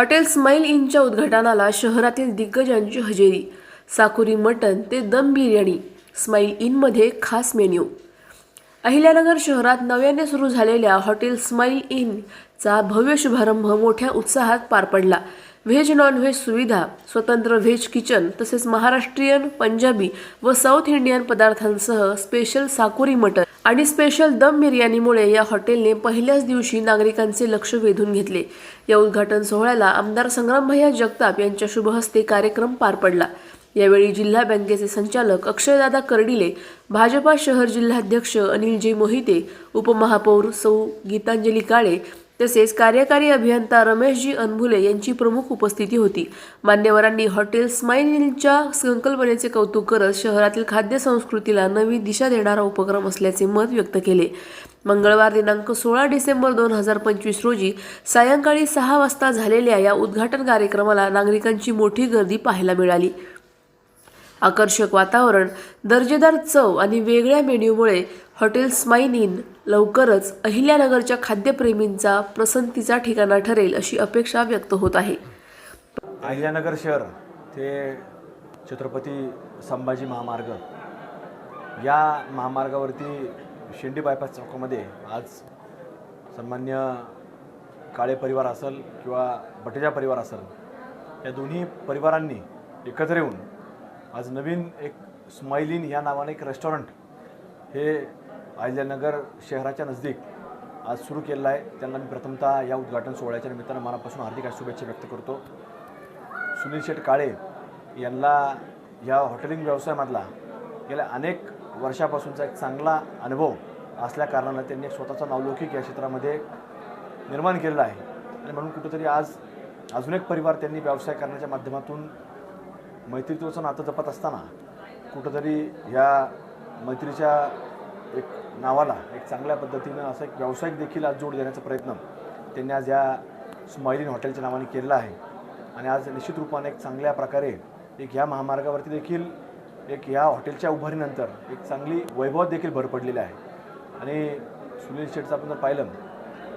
Hotel smile इनच्या उद्घाटनाला शहरातील दिग्गजांची हजेरी. साकुरी मटण ते दम बिर्याणी स्माईल इनमध्ये खास मेन्यू. अहिल्यानगर शहरात नव्याने सुरू झालेल्या हॉटेल स्माईल इनचा भव्य शुभारंभ मोठ्या उत्साहात पार पडला. व्हेज नॉनव्हेज सुविधा स्वतंत्र व्हेज किचन तसेच महाराष्ट्रीयन पंजाबी व साऊथ इंडियन पदार्थांसह स्पेशल साकुरी मटन आणि स्पेशल दम बिर्याणीमुळे या हॉटेलने पहिल्याच दिवशी नागरिकांचे लक्ष वेधून घेतले. या उद्घाटन सोहळ्याला आमदार संग्रामभैया जगताप यांच्या शुभहस्ते कार्यक्रम पार पडला. यावेळी जिल्हा बँकेचे संचालक अक्षयदादा कर्डिले भाजपा शहर जिल्हाध्यक्ष अनिलजी मोहिते उपमहापौर सौ गीतांजली काळे तसेच कार्यकारी अभियंता रमेशजी अनभुले यांची प्रमुख उपस्थिती होती. मान्यवरांनी हॉटेल स्माईलच्या संकल्पनेचे कौतुक करत शहरातील खाद्य संस्कृतीला नवी दिशा देणारा उपक्रम असल्याचे मत व्यक्त केले. मंगळवार दिनांक सोळा डिसेंबर दोन हजार पंचवीस रोजी सायंकाळी सहा वाजता झालेल्या या उद्घाटन कार्यक्रमाला नागरिकांची मोठी गर्दी पाहायला मिळाली. आकर्षक वातावरण दर्जेदार चव आणि वेगळ्या मेन्यूमुळे हॉटेल स्माईन इन लवकरच अहिल्यानगरच्या खाद्यप्रेमींचा पसंतीचा ठिकाणा ठरेल अशी अपेक्षा व्यक्त होत आहे. अहिल्यानगर शहर ते छत्रपती संभाजी महामार्ग या महामार्गावरती शेंडी बायपास चौकामध्ये आज सन्मान्य काळे परिवार असेल किंवा बटेजा परिवार असेल या दोन्ही परिवारांनी एकत्र येऊन आज नवीन एक स्माइलिन या नावाने एक रेस्टॉरंट हे अहिल्यानगर शहराच्या नजदीक आज सुरू केलेला आहे. त्यांना मी प्रथमतः या उद्घाटन सोहळ्याच्या निमित्तानं मनापासून हार्दिक शुभेच्छा व्यक्त करतो. सुनील शेठ काळे यांना या हॉटेलिंग व्यवसायामधला गेल्या अनेक वर्षापासूनचा एक चांगला अनुभव असल्याकारणानं त्यांनी एक स्वतःचा नावलौकिक या क्षेत्रामध्ये निर्माण केलेला आहे. आणि म्हणून कुठंतरी आज अजून एक परिवार त्यांनी व्यवसाय करण्याच्या माध्यमातून मैत्रीत्वाचं नातं जपत असताना कुठंतरी ह्या मैत्रीच्या एक नावाला एक चांगल्या पद्धतीनं असं एक व्यावसायिक देखील आज जोड देण्याचा प्रयत्न त्यांनी आज या स्माइलिन हॉटेलच्या नावाने केलेला आहे. आणि आज निश्चित रूपाने एक चांगल्या प्रकारे एक ह्या महामार्गावरती देखील एक ह्या हॉटेलच्या उभारीनंतर एक चांगली वैभवात देखील भर पडलेली आहे. आणि सुनील शेठचं आपण जर पाहिलं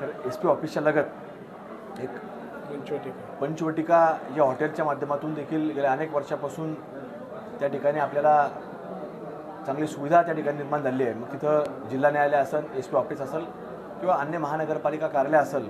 तर एस पी ऑफिसच्या लगत एक पंचवटिका या हॉटेलच्या माध्यमातून देखील गेल्या अनेक वर्षापासून त्या ठिकाणी आपल्याला चांगली सुविधा त्या ठिकाणी निर्माण झाली आहे. मग तिथं जिल्हा न्यायालय असेल एस पी ऑफिस असेल किंवा अन्य महानगरपालिका कार्यालय असेल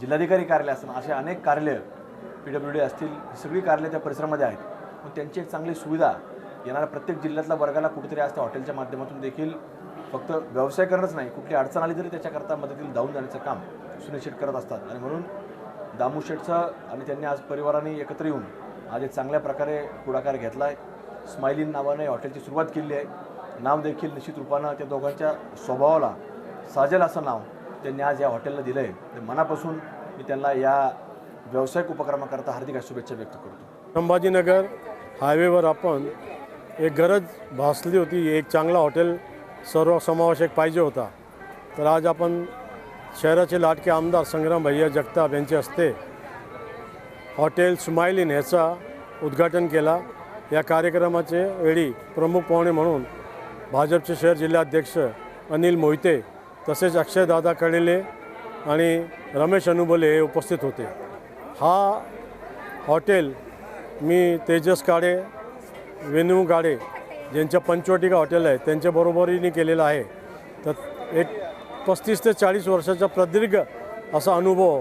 जिल्हाधिकारी कार्यालय असेल असे अनेक कार्यालय पी डब्ल्यू डी असतील ही सगळी कार्यालय त्या परिसरामध्ये आहेत. मग त्यांची एक चांगली सुविधा येणाऱ्या प्रत्येक जिल्ह्यातल्या वर्गाला कुठेतरी आज त्या हॉटेलच्या माध्यमातून देखील फक्त व्यवसाय करणंच नाही कुठली अडचण आली तरी त्याच्याकरता मदतीला धावून जाण्याचं काम सुनिश्चित करत असतात. आणि म्हणून दामू शेठचं आणि त्यांनी आज परिवाराने एकत्र येऊन आज एक चांगल्या प्रकारे पुढाकार घेतला आहे स्माइलिन नावाने हॉटेलची सुरुवात केली आहे. नाव देखील निश्चित रूपानं त्या दोघांच्या स्वभावाला साजेल असं नाव त्यांनी आज या हॉटेलला दिलं आहे मनापासून मी त्यांना या व्यावसायिक उपक्रमाकरता हार्दिक शुभेच्छा व्यक्त करतो. संभाजीनगर हायवेवर आपण एक गरज भासली होती. एक चांगला हॉटेल सर्वसमावेशक पाहिजे होता. तर आज आपण शहराचे लाटके आमदार संग्राम भैया जगताप यांचे हस्ते हॉटेल स्माइलिन ह्याचा उद्घाटन केला. या कार्यक्रमाचे वेळी प्रमुख पाहुणे म्हणून भाजपचे शहर जिल्हाध्यक्ष अनिल मोहिते तसेच अक्षयदादा कळेले आणि रमेश अनुबले हे उपस्थित होते. हा हॉटेल मी तेजस काळे वेणू गाडे ज्यांच्या पंचवटिका हॉटेल आहे त्यांच्या बरोबरीने केलेला आहे. तर एक पस्तीस ते चाळीस वर्षाचा प्रदीर्घ असा अनुभव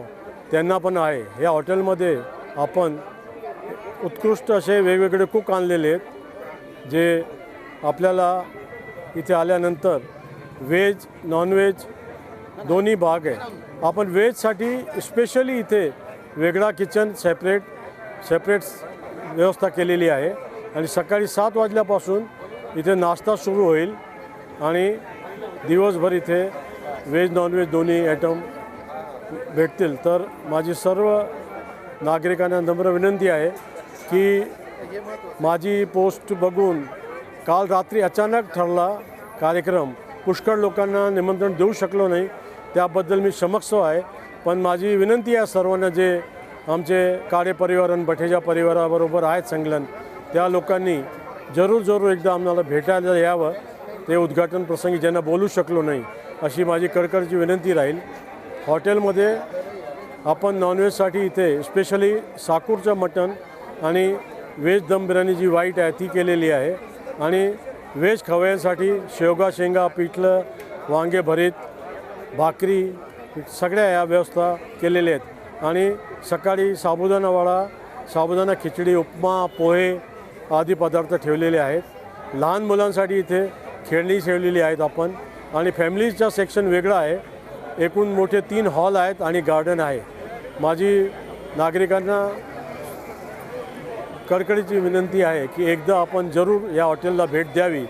त्यांना पण आहे. या हॉटेलमध्ये आपण उत्कृष्ट असे वेगवेगळे कुक आणलेले आहेत जे आपल्याला इथे आल्यानंतर व्हेज नॉनव्हेज दोन्ही भाग आहे. आपण व्हेजसाठी स्पेशली इथे वेगळा किचन सेपरेट सेपरेट व्यवस्था केलेली आहे. आणि सकाळी सात वाजल्यापासून इथे नाश्ता सुरू होईल आणि दिवसभर इथे व्हेज नॉनव्हेज दोन्ही आयटम भेटतील. तर माझी सर्व नागरिकांना नम्र विनंती आहे की माझी पोस्ट बघून काल रात्री अचानक ठरला कार्यक्रम. पुष्कळ लोकांना निमंत्रण देऊ शकलो नाही. त्याबद्दल मी क्षमस्व आहे. पण माझी विनंती आहे सर्वांना जे आमचे काळे परिवार आणि बठेजा परिवाराबरोबर आहेत संगलन त्या लोकांनी जरूर जरूर एकदा आम्हाला भेटायला यावं. ते उद्घाटन प्रसंगी ज्यांना बोलू शकलो नाही अशी माझी कडकडची विनंती राहील. हॉटेलमध्ये आपण नॉनव्हेजसाठी इथे स्पेशली साकूरचं मटण आणि व्हेज दम बिर्याणी जी वाईट आहे ती केलेली आहे. आणि व्हेज खवयांसाठी शेवगा शेंगा पिठलं वांगे भरीत भाकरी सगळ्या ह्या व्यवस्था केलेल्या आहेत. आणि सकाळी साबुदाणा वडा साबुदाणा खिचडी उपमा पोहे आदी पदार्थ ठेवलेले आहेत. लहान मुलांसाठी इथे खेळणी ठेवलेली आहेत आपण. आणि फॅमिलीचा सेक्शन वेगळा आहे. एकूण मोठे तीन हॉल आहेत आणि गार्डन आहे. माझी नागरिकांना कडकडीची विनंती आहे की एकदा आपण जरूर या हॉटेलला भेट द्यावी.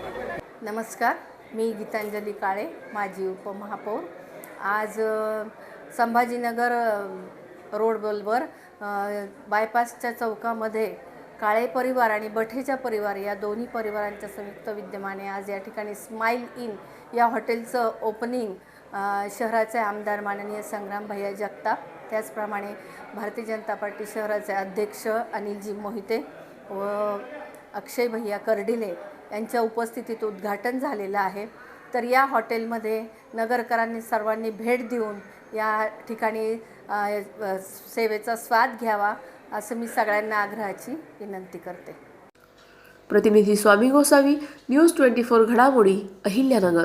नमस्कार मी गीतांजली काळे माजी उपमहापौर. आज संभाजीनगर रोडबलवर रोडवर बायपासच्या चौकामध्ये काळे परिवार आणि बठेचा परिवार या दोन्ही परिवारांच्या संयुक्त विद्यमाने आज या ठिकाणी स्माईल इन या हॉटेलचं ओपनिंग शहराचे आमदार माननीय संग्राम भैया जगताप त्याचप्रमाणे भारतीय जनता पार्टी शहराचे अध्यक्ष अनिलजी मोहिते व अक्षय भैया कर्डिले यांच्या उपस्थितीत उद्घाटन झालेलं आहे. तर या हॉटेलमध्ये नगरकरांनी सर्वांनी भेट देऊन या ठिकाणी सेवेचा स्वाद घ्यावा असं मी सगळ्यांना आग्रहाची विनंती करते. प्रतिनिधी Swami Gosavi news twenty four घडामोडी अहिल्यानगर.